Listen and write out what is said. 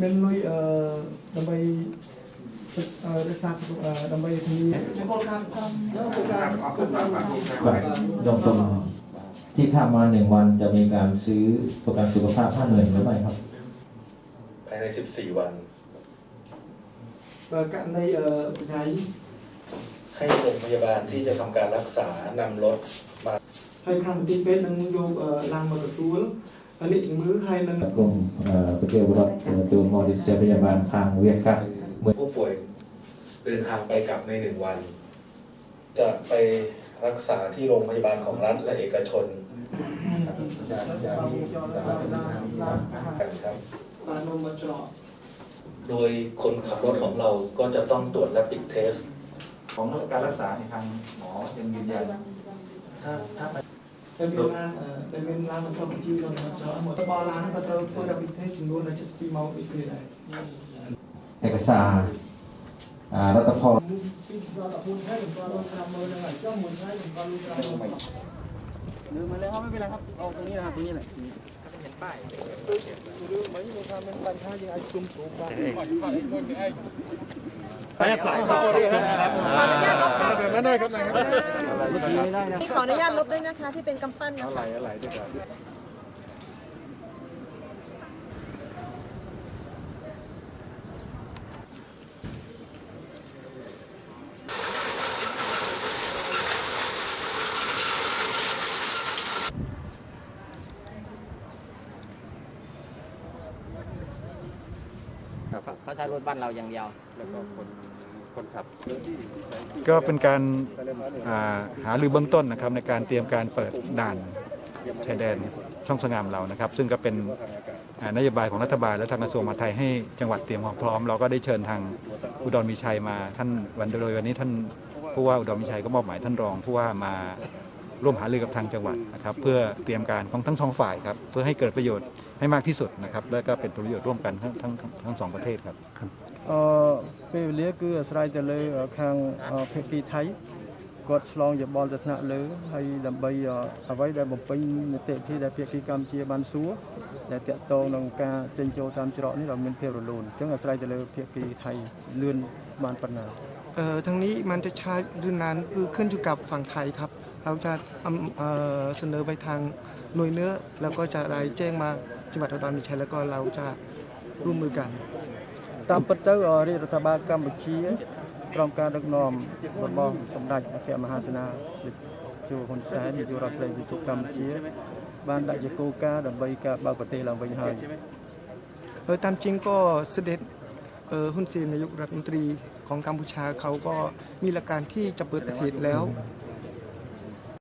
មានលុយអឺដើម្បីអឺរក្សាសុខអឺដើម្បីធានាពលកម្មកម្មពលកម្មពលកម្ម ครับตรงตรงที่ทำมาหนึ่งวันจะมีการซื้อประกันสุขภาพห้าหมื่นหรือไม่ครับ ภายใน 14 วัน បើករណីអឺថ្ងៃ ให้โรงพยาบาลที่จะทำการรักษานำรถมา ហើយខាងទីពេទ្យនឹងយកអឺឡានមកទទួលហើយនេះជំ อันนี้มือให้นั้นกรมประเทศบุรีตัวมอดิเจพยาบาลทางเวียดกะเมื่อผู้ป่วยเดินทางไปกลับในหนึ่งวัน จะไปรักษาที่โรงพยาบาลของรัฐและเอกชนโดยคนขับรถของเราก็จะต้องตรวจและติดเทส ของการรักษาในทางหมอยังยืนยันถ้าถ้า តែមានឡានអឺតែមានឡានមកច្រកបញ្ជីដល់មកច្រកមកបោះឡានក៏ត្រូវធ្វើដល់ពិធីចំនួន72ម៉ោងដូចគ្នាដែរ เอกสารอ่ารัฐพร ពីដល់14ថ្ងៃដល់ដល់5មើលហ្នឹងហើយចុះមួយថ្ងៃដល់លុយច្រើនមក ลืมมาแล้วครับไม่เป็นไรครับ เอาตรงนี้นะครับตรงนี้แหละ เห็นป้ายแป๊บสได้ออนุญาตลบค่ะไม่ได้ครับนายครับขออนุญาตลบด้วยนะคะที่เป็นกำปั้นนะคะอะไรอะไรด้วยกัน เขาใช้รถบ้านเราอย่างเดียวก็เป็นการอ่าหารือเบื้องต้นนะครับในการเตรียมการเปิดด่านชายแดนช่องสงามเรานะครับ ซึ่งก็เป็นอ่านโยบายของรัฐบาลและทางกระทรวงมหาดไทยให้จังหวัดเตรียมความพร้อม เราก็ได้เชิญทางอุดรมีชัยมาท่านวันโดยวันนี้ท่านผู้ว่าอุดรมีชัยก็มอบหมายท่านรองผู้ว่ามา ร่วมหารือกับทางจังหวัดนะครับ เพื่อเตรียมการของทั้งสองฝ่ายครับเพื่อให้เกิดประโยชน์ให้มากที่สุดนะครับและก็เป็นผลประโยชน์ร่วมกันทั้งทั้งทั้งทั้งสองประเทศครับ អឺពេលវេលាគឺអាស្រ័យទៅលើខាងអឺភាគីថៃគាត់ឆ្លងយោបល់ទៅថ្នាក់លើហើយដើម្បីអឺអ្វីដែលបំពេញនីតិវិធីដែលភាគីកម្ពុជាបានសួរដែលតាក់ទងនឹងការចេញចូលតាមច្រកនេះដល់មានភាពរលូនអញ្ចឹងអាស្រ័យទៅលើភាគីថៃលឿនបានប៉ុណ្ណា អឺทั้งนี้มันจะช้าหรือนานคือขึ้นอยู่กับฝั่งไทยครับ เขาจะเสนอไปทางหน่วยเนื้อ แล้วก็จะรายแจ้งมาจังหวัดอุดรธานีแล้วก็เราจะร่วมมือกัน ตามปัจจัยริรัฐบาลกัมพูชีกรมการดักนอมบนบองสมเด็เสียมหาเสนาจูฮุนเซนอยู่รัฐเลยวิจิตรกัมพูชีบ้านด้จโกูกาดับใบกาบางประเทศเราไปหายเออตามจริงก็เสด็จฮุนเซนนายกรัฐมนตรีของกัมพูชาเขาก็มีหลักการที่จะเปิดประเทศแล้ว